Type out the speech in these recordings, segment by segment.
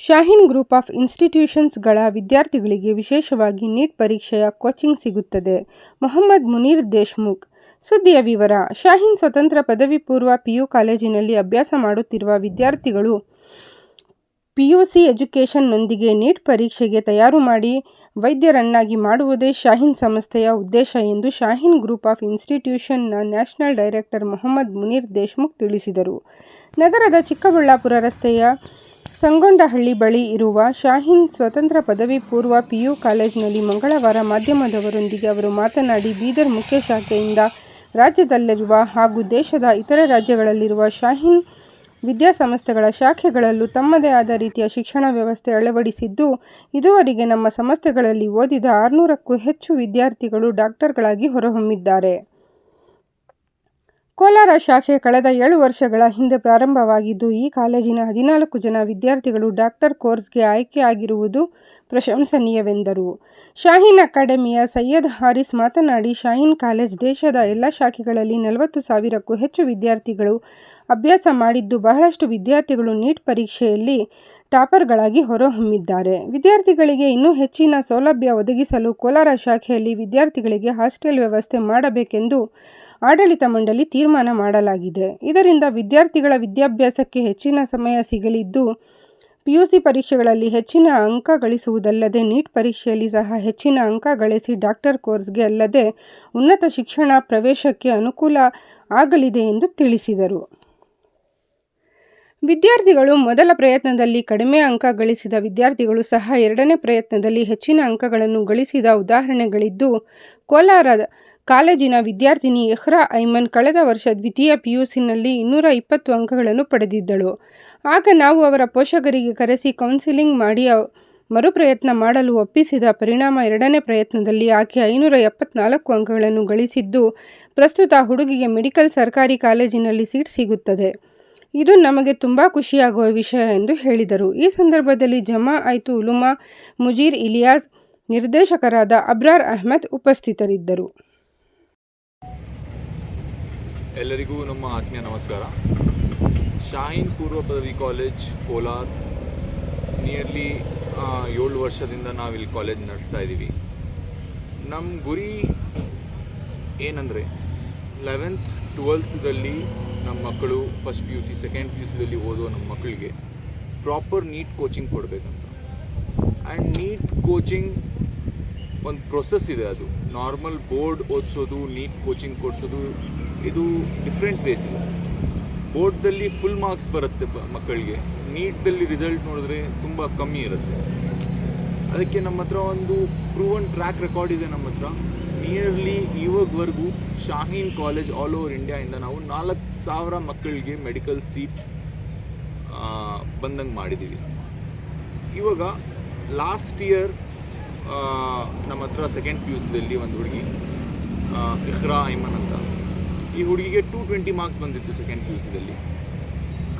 Shaheen group of ಇನ್ಸ್ಟಿಟ್ಯೂಷನ್ಸ್ಗಳ ವಿದ್ಯಾರ್ಥಿಗಳಿಗೆ ವಿಶೇಷವಾಗಿ neat ಪರೀಕ್ಷೆಯ ಕೋಚಿಂಗ್ ಸಿಗುತ್ತದೆ. ಮೊಹಮ್ಮದ್ ಮುನೀರ್ ದೇಶ್ಮುಖ್ ಸುದ್ದಿಯ ವಿವರ, ಶಾಹೀನ್ ಸ್ವತಂತ್ರ ಪದವಿ ಪೂರ್ವ ಪಿಯು ಕಾಲೇಜಿನಲ್ಲಿ ಅಭ್ಯಾಸ ಮಾಡುತ್ತಿರುವ ವಿದ್ಯಾರ್ಥಿಗಳು ಪಿಯುಸಿ ಎಜುಕೇಷನ್ನೊಂದಿಗೆ ನೀಟ್ ಪರೀಕ್ಷೆಗೆ ತಯಾರು ಮಾಡಿ ವೈದ್ಯರನ್ನಾಗಿ ಮಾಡುವುದೇ ಶಾಹೀನ್ ಸಂಸ್ಥೆಯ ಉದ್ದೇಶ ಎಂದು ಶಾಹೀನ್ ಗ್ರೂಪ್ ಆಫ್ ಇನ್ಸ್ಟಿಟ್ಯೂಷನ್ನ ನ್ಯಾಷನಲ್ ಡೈರೆಕ್ಟರ್ ಮೊಹಮ್ಮದ್ ಮುನೀರ್ ದೇಶ್ಮುಖ್ ತಿಳಿಸಿದರು. ನಗರದ ಚಿಕ್ಕಬಳ್ಳಾಪುರ ರಸ್ತೆಯ ಸಂಗೊಂಡಹಳ್ಳಿ ಬಳಿ ಇರುವ ಶಾಹೀನ್ ಸ್ವತಂತ್ರ ಪದವಿ ಪೂರ್ವ ಪಿಯು ಕಾಲೇಜಿನಲ್ಲಿ ಮಂಗಳವಾರ ಮಾಧ್ಯಮದವರೊಂದಿಗೆ ಅವರು ಮಾತನಾಡಿ, ಬೀದರ್ ಮುಖ್ಯ ಶಾಖೆಯಿಂದ ರಾಜ್ಯದಲ್ಲಿರುವ ಹಾಗೂ ದೇಶದ ಇತರ ರಾಜ್ಯಗಳಲ್ಲಿರುವ ಶಾಹೀನ್ ವಿದ್ಯಾಸಂಸ್ಥೆಗಳ ಶಾಖೆಗಳಲ್ಲೂ ತಮ್ಮದೇ ಆದ ರೀತಿಯ ಶಿಕ್ಷಣ ವ್ಯವಸ್ಥೆ ಅಳವಡಿಸಿದ್ದು, ಇದುವರೆಗೆ ನಮ್ಮ ಸಂಸ್ಥೆಗಳಲ್ಲಿ ಓದಿದ ಆರುನೂರಕ್ಕೂ ಹೆಚ್ಚು ವಿದ್ಯಾರ್ಥಿಗಳು ಡಾಕ್ಟರ್ಗಳಾಗಿ ಹೊರಹೊಮ್ಮಿದ್ದಾರೆ. ಕೋಲಾರ ಶಾಖೆ ಕಳೆದ ಏಳು ವರ್ಷಗಳ ಹಿಂದೆ ಪ್ರಾರಂಭವಾಗಿದ್ದು, ಈ ಕಾಲೇಜಿನ ಹದಿನಾಲ್ಕು ಜನ ವಿದ್ಯಾರ್ಥಿಗಳು ಡಾಕ್ಟರ್ ಕೋರ್ಸ್ಗೆ ಆಯ್ಕೆಯಾಗಿರುವುದು ಪ್ರಶಂಸನೀಯವೆಂದರು. ಶಾಹೀನ್ ಅಕಾಡೆಮಿಯ ಸೈಯದ್ ಹಾರಿಸ್ ಮಾತನಾಡಿ, ಶಾಹೀನ್ ಕಾಲೇಜ್ ದೇಶದ ಎಲ್ಲ ಶಾಖೆಗಳಲ್ಲಿ ನಲವತ್ತು ಸಾವಿರಕ್ಕೂ ಹೆಚ್ಚು ವಿದ್ಯಾರ್ಥಿಗಳು ಅಭ್ಯಾಸ ಮಾಡಿದ್ದು, ಬಹಳಷ್ಟು ವಿದ್ಯಾರ್ಥಿಗಳು ನೀಟ್ ಪರೀಕ್ಷೆಯಲ್ಲಿ ಟಾಪರ್ಗಳಾಗಿ ಹೊರಹೊಮ್ಮಿದ್ದಾರೆ. ವಿದ್ಯಾರ್ಥಿಗಳಿಗೆ ಇನ್ನೂ ಹೆಚ್ಚಿನ ಸೌಲಭ್ಯ ಒದಗಿಸಲು ಕೋಲಾರ ಶಾಖೆಯಲ್ಲಿ ವಿದ್ಯಾರ್ಥಿಗಳಿಗೆ ಹಾಸ್ಟೆಲ್ ವ್ಯವಸ್ಥೆ ಮಾಡಬೇಕೆಂದು ಆಡಳಿತ ಮಂಡಳಿ ತೀರ್ಮಾನ ಮಾಡಲಾಗಿದೆ. ಇದರಿಂದ ವಿದ್ಯಾರ್ಥಿಗಳ ವಿದ್ಯಾಭ್ಯಾಸಕ್ಕೆ ಹೆಚ್ಚಿನ ಸಮಯ ಸಿಗಲಿದ್ದು, ಪಿಯುಸಿ ಪರೀಕ್ಷೆಗಳಲ್ಲಿ ಹೆಚ್ಚಿನ ಅಂಕ ಗಳಿಸುವುದಲ್ಲದೆ, ನೀಟ್ ಪರೀಕ್ಷೆಯಲ್ಲಿ ಸಹ ಹೆಚ್ಚಿನ ಅಂಕ ಗಳಿಸಿ ಡಾಕ್ಟರ್ ಕೋರ್ಸ್ಗೆ ಅಲ್ಲದೆ ಉನ್ನತ ಶಿಕ್ಷಣ ಪ್ರವೇಶಕ್ಕೆ ಅನುಕೂಲ ಆಗಲಿದೆ ಎಂದು ತಿಳಿಸಿದರು. ವಿದ್ಯಾರ್ಥಿಗಳು ಮೊದಲ ಪ್ರಯತ್ನದಲ್ಲಿ ಕಡಿಮೆ ಅಂಕ ಗಳಿಸಿದ ವಿದ್ಯಾರ್ಥಿಗಳು ಸಹ ಎರಡನೇ ಪ್ರಯತ್ನದಲ್ಲಿ ಹೆಚ್ಚಿನ ಅಂಕಗಳನ್ನು ಗಳಿಸಿದ ಉದಾಹರಣೆಗಳಿದ್ದು, ಕೋಲಾರ ಕಾಲೇಜಿನ ವಿದ್ಯಾರ್ಥಿನಿ ಎಹ್ರಾ ಐಮನ್ ಕಳೆದ ವರ್ಷ ದ್ವಿತೀಯ ಪಿಯುಸಿನಲ್ಲಿ ಇನ್ನೂರ ಇಪ್ಪತ್ತು ಅಂಕಗಳನ್ನು ಪಡೆದಿದ್ದಳು. ಆಗ ನಾವು ಅವರ ಪೋಷಕರಿಗೆ ಕರೆಸಿ ಕೌನ್ಸಿಲಿಂಗ್ ಮಾಡಿ ಮರುಪ್ರಯತ್ನ ಮಾಡಲು ಒಪ್ಪಿಸಿದ ಪರಿಣಾಮ ಎರಡನೇ ಪ್ರಯತ್ನದಲ್ಲಿ ಆಕೆ ಐನೂರ ಎಪ್ಪತ್ನಾಲ್ಕು ಅಂಕಗಳನ್ನು ಗಳಿಸಿದ್ದು, ಪ್ರಸ್ತುತ ಹುಡುಗಿಗೆ ಮೆಡಿಕಲ್ ಸರ್ಕಾರಿ ಕಾಲೇಜಿನಲ್ಲಿ ಸೀಟ್ ಸಿಗುತ್ತದೆ. ಇದು ನಮಗೆ ತುಂಬ ಖುಷಿಯಾಗುವ ವಿಷಯ ಎಂದು ಹೇಳಿದರು. ಈ ಸಂದರ್ಭದಲ್ಲಿ ಜಮಾ ಆಯ್ತು ಉಲುಮಾ ಮುಜೀರ್ ಇಲಿಯಾಸ್, ನಿರ್ದೇಶಕರಾದ ಅಬ್ರಾರ್ ಅಹ್ಮದ್ ಉಪಸ್ಥಿತರಿದ್ದರು. ಎಲ್ಲರಿಗೂ ನಮ್ಮ ಆತ್ಮೀಯ ನಮಸ್ಕಾರ. ಶಾಹೀನ್ ಪೂರ್ವ ಪದವಿ ಕಾಲೇಜ್, ಕೋಲಾರ್ ನಿಯರ್ಲಿ ಏಳು ವರ್ಷದಿಂದ ನಾವಿಲ್ಲಿ ಕಾಲೇಜ್ ನಡೆಸ್ತಾ ಇದ್ದೀವಿ. ನಮ್ಮ ಗುರಿ ಏನಂದರೆ, ಲೆವೆಂತ್ ಟ್ವೆಲ್ತ್ದಲ್ಲಿ ನಮ್ಮ ಮಕ್ಕಳು, first P U C, second P U ಸಿದಲ್ಲಿ ಓದುವ ನಮ್ಮ ಮಕ್ಕಳಿಗೆ ಪ್ರಾಪರ್ ನೀಟ್ ಕೋಚಿಂಗ್ ಕೊಡಬೇಕಂತ ಆ್ಯಂಡ್ ನೀಟ್ ಕೋಚಿಂಗ್ ಒಂದು ಪ್ರೊಸೆಸ್ ಇದೆ ಅದು ನಾರ್ಮಲ್ ಬೋರ್ಡ್ ಓದಿಸೋದು, ನೀಟ್ ಕೋಚಿಂಗ್ ಕೊಡಿಸೋದು ಇದು ಡಿಫ್ರೆಂಟ್ ಬೇಸ್ ಇದೆ. ಬೋರ್ಡ್ದಲ್ಲಿ ಫುಲ್ ಮಾರ್ಕ್ಸ್ ಬರುತ್ತೆ ಮಕ್ಕಳಿಗೆ. ನೀಟ್ದಲ್ಲಿ ರಿಸಲ್ಟ್ ನೋಡಿದ್ರೆ ತುಂಬ ಕಮ್ಮಿ ಇರುತ್ತೆ. ಅದಕ್ಕೆ ನಮ್ಮ ಹತ್ರ ಒಂದು ಪ್ರೂವನ್ ಟ್ರ್ಯಾಕ್ ರೆಕಾರ್ಡ್ ಇದೆ ನಮ್ಮ ಹತ್ರ. ನಿಯರ್ಲಿ ಇವಾಗವರೆಗೂ ಶಾಹೀನ್ ಕಾಲೇಜ್ ಆಲ್ ಓವರ್ ಇಂಡಿಯಾಯಿಂದ ನಾವು ನಾಲ್ಕು ಸಾವಿರ ಮಕ್ಕಳಿಗೆ ಮೆಡಿಕಲ್ ಸೀಟ್ ಬಂದಂಗೆ ಮಾಡಿದ್ದೀವಿ ಇವಾಗ ಲಾಸ್ಟ್ ಇಯರ್ ನಮ್ಮ ಹತ್ರ ಸೆಕೆಂಡ್ ಪಿ ಯು ಸಿದಲ್ಲಿ ಒಂದು ಹುಡುಗಿ ಇಹ್ರಾ ಐಮನ್ ಅಂತ. ಈ ಹುಡುಗಿಗೆ ಟೂ ಟ್ವೆಂಟಿ ಮಾರ್ಕ್ಸ್ ಬಂದಿತ್ತು ಸೆಕೆಂಡ್ ಪಿ ಯು ಸಿದಲ್ಲಿ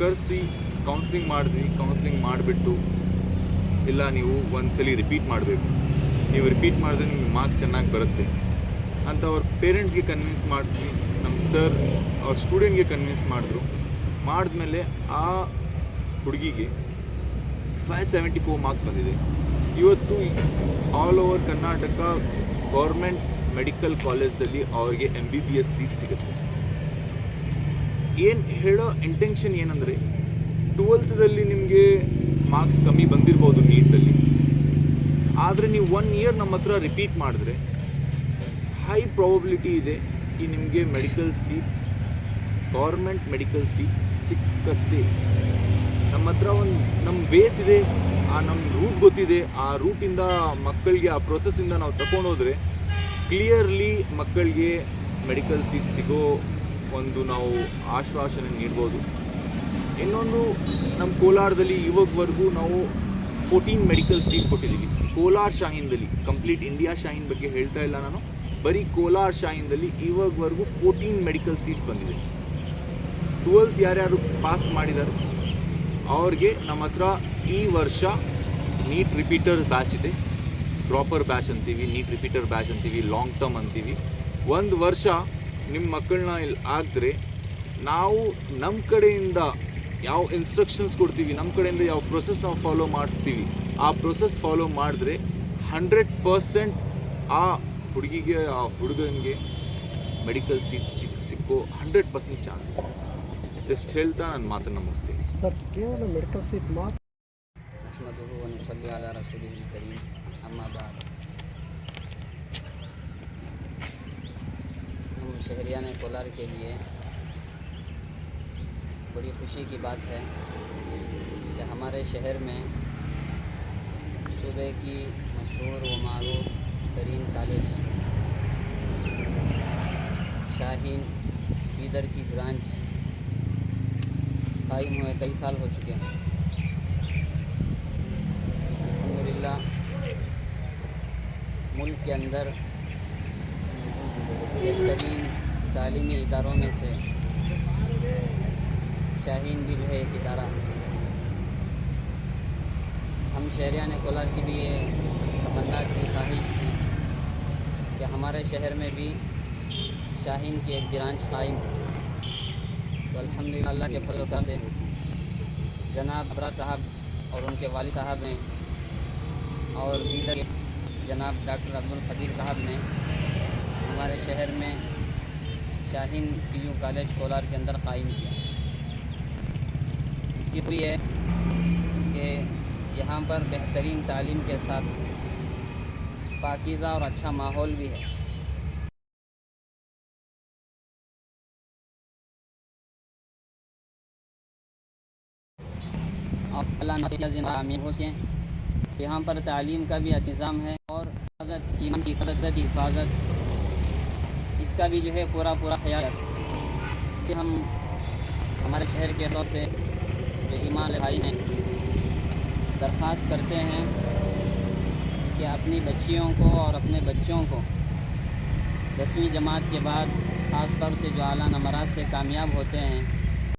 ಕರೆಸಿ ಕೌನ್ಸ್ಲಿಂಗ್ ಮಾಡಿದ್ವಿ ಕೌನ್ಸ್ಲಿಂಗ್ ಮಾಡಿಬಿಟ್ಟು, ಇಲ್ಲ ನೀವು ಒಂದು ಸಲ ರಿಪೀಟ್ ಮಾಡಬೇಕು. ನೀವು ರಿಪೀಟ್ ಮಾಡಿದ್ರೆ ನಿಮ್ಗೆ ಮಾರ್ಕ್ಸ್ ಚೆನ್ನಾಗಿ ಬರುತ್ತೆ. ಅಂತ ಅವ್ರ ಪೇರೆಂಟ್ಸ್ಗೆ ಕನ್ವಿನ್ಸ್ ಮಾಡಿಸಿ ನಮ್ಮ ಸರ್ ಅವ್ರ ಸ್ಟೂಡೆಂಟ್ಗೆ ಕನ್ವಿನ್ಸ್ ಮಾಡಿದ್ರು. ಮಾಡಿದ್ಮೇಲೆ ಆ ಹುಡುಗಿಗೆ ಫೈವ್ ಸೆವೆಂಟಿ ಫೋರ್ ಮಾರ್ಕ್ಸ್ ಬಂದಿದೆ. ಇವತ್ತು all over Karnataka government medical ಕಾಲೇಜಲ್ಲಿ ಅವ್ರಿಗೆ M B B S seat ಸಿಗುತ್ತೆ. ಏನು ಹೇಳೋ ಇಂಟೆನ್ಷನ್ ಏನಂದರೆ ಟ್ವೆಲ್ತ್ದಲ್ಲಿ ನಿಮಗೆ ಮಾರ್ಕ್ಸ್ ಕಮ್ಮಿ ಬಂದಿರ್ಬೋದು ನೀಟಲ್ಲಿ ಆದರೆ ನೀವು ಒನ್ ಇಯರ್ ನಮ್ಮ ಹತ್ರ ರಿಪೀಟ್ ಮಾಡಿದ್ರೆ ಹೈ ಪ್ರಾಬಬಿಲಿಟಿ ಇದೆ ಈ ನಿಮಗೆ medical seat government medical seat ಸಿಕ್ಕತ್ತೆ. ನಮ್ಮ ಹತ್ರ ಒಂದು ನಮ್ಮ ಬೇಸ್ ಇದೆ, ಆ ನಮ್ಮ ರೂಟ್ ಗೊತ್ತಿದೆ, ಆ ರೂಟಿಂದ ಮಕ್ಕಳಿಗೆ, ಆ ಪ್ರೊಸೆಸ್ಸಿಂದ ನಾವು ತಗೊಂಡೋದ್ರೆ ಕ್ಲಿಯರ್ಲಿ ಮಕ್ಕಳಿಗೆ ಮೆಡಿಕಲ್ ಸೀಟ್ ಸಿಗೋ ಒಂದು ನಾವು ಆಶ್ವಾಸನೆ ನೀಡ್ಬೋದು. ಇನ್ನೊಂದು ನಮ್ಮ ಕೋಲಾರದಲ್ಲಿ ಇವಾಗವರೆಗೂ ನಾವು ಫೋರ್ಟೀನ್ ಮೆಡಿಕಲ್ ಸೀಟ್ ಕೊಟ್ಟಿದ್ದೀವಿ. ಕೋಲಾರ ಶಾಹೀನ್ದಲ್ಲಿ ಕಂಪ್ಲೀಟ್ ಇಂಡಿಯಾ ಶಾಹೀನ್ ಬಗ್ಗೆ ಹೇಳ್ತಾ ಇಲ್ಲ ನಾನು. ಬರೀ ಕೋಲಾರ ಶಾಹೀನ್ದಲ್ಲಿ ಇವಾಗವರೆಗೂ ಫೋರ್ಟೀನ್ ಮೆಡಿಕಲ್ ಸೀಟ್ಸ್ ಬಂದಿದೆ. ಟ್ವೆಲ್ತ್ ಯಾರ್ಯಾರು ಪಾಸ್ ಮಾಡಿದ್ದಾರೆ ಅವ್ರಿಗೆ ನಮ್ಮ ಹತ್ರ ಈ ವರ್ಷ ನೀಟ್ ರಿಪೀಟರ್ ಬ್ಯಾಚ್ ಇದೆ. ಪ್ರಾಪರ್ ಬ್ಯಾಚ್ ಅಂತೀವಿ ನೀಟ್ ರಿಪೀಟರ್ ಬ್ಯಾಚ್ ಅಂತೀವಿ ಲಾಂಗ್ ಟರ್ಮ್ ಅಂತೀವಿ. ಒಂದು ವರ್ಷ ನಿಮ್ಮ ಮಕ್ಕಳನ್ನ ಇಲ್ಲಿ ಹಾಕಿದ್ರೆ ನಾವು ನಮ್ಮ ಕಡೆಯಿಂದ ಯಾವ ಇನ್ಸ್ಟ್ರಕ್ಷನ್ಸ್ ಕೊಡ್ತೀವಿ ನಮ್ಮ ಕಡೆಯಿಂದ ಯಾವ ಪ್ರೊಸೆಸ್ ನಾವು ಫಾಲೋ ಮಾಡಿಸ್ತೀವಿ ಆ ಪ್ರೊಸೆಸ್ ಫಾಲೋ ಮಾಡಿದ್ರೆ ಹಂಡ್ರೆಡ್ ಪರ್ಸೆಂಟ್ ಆ ಹುಡುಗಿಗೆ ಆ ಹುಡುಗನಿಗೆ ಮೆಡಿಕಲ್ ಸೀಟ್ ಚಿಕ್ ಸಿಕ್ಕೋ ಹಂಡ್ರೆಡ್ ಪರ್ಸೆಂಟ್ ಚಾನ್ಸ್ ಇದೆ. ಎಷ್ಟು ಹೇಳ್ತಾ ನಾನು ಮಾತನ್ನು ಮುಗಿಸ್ತೀನಿ. ಸರ್ ಕೇವಲ ಮೆಡಿಕಲ್ ಸೀಟ್ ಮಾತ್ರ ಅಹಮದು ಅಲ ಕರೀಂ ಅಮ್ಮ شہریان کولار کے لیے بڑی خوشی کی بات ہے کہ ہمارے شہر میں صوبے کی مشہور و معروف ترین کالج شاہین بیدر کی برانچ قائم ہوئے کئی سال ہو چکے ہیں۔ الحمدللہ، ملک کے اندر بہترین تعلیمی اداروں میں سے شاہین بھی جو ہے ایک ادارہ ہے۔ ہم شہریان کولار کی بھی یہ تمنا کی خواہش تھی کہ ہمارے شہر میں بھی شاہین کی ایک برانچ قائم تو الحمد اللہ کے فضل کر کرم جناب ابرا صاحب اور ان کے والد صاحب نے اور دیگر جناب ڈاکٹر عبد القدیر صاحب نے ہمارے شہر میں شاہین پی یو کالج کولار کے اندر قائم کیا۔ اس کی بھی ہے کہ یہاں پر بہترین تعلیم کے ساتھ پاکیزہ اور اچھا ماحول بھی ہے۔ یہاں پر تعلیم کا بھی اچھا نظام ہے اور ایمان کی حفاظت اس کا بھی جو ہے پورا پورا خیال کہ ہم ہمارے شہر کے طور سے جو ایمان بھائی ہیں، درخواست کرتے ہیں کہ اپنی بچیوں کو اور اپنے بچوں کو دسویں جماعت کے بعد خاص طور سے جو اعلیٰ نمرات سے کامیاب ہوتے ہیں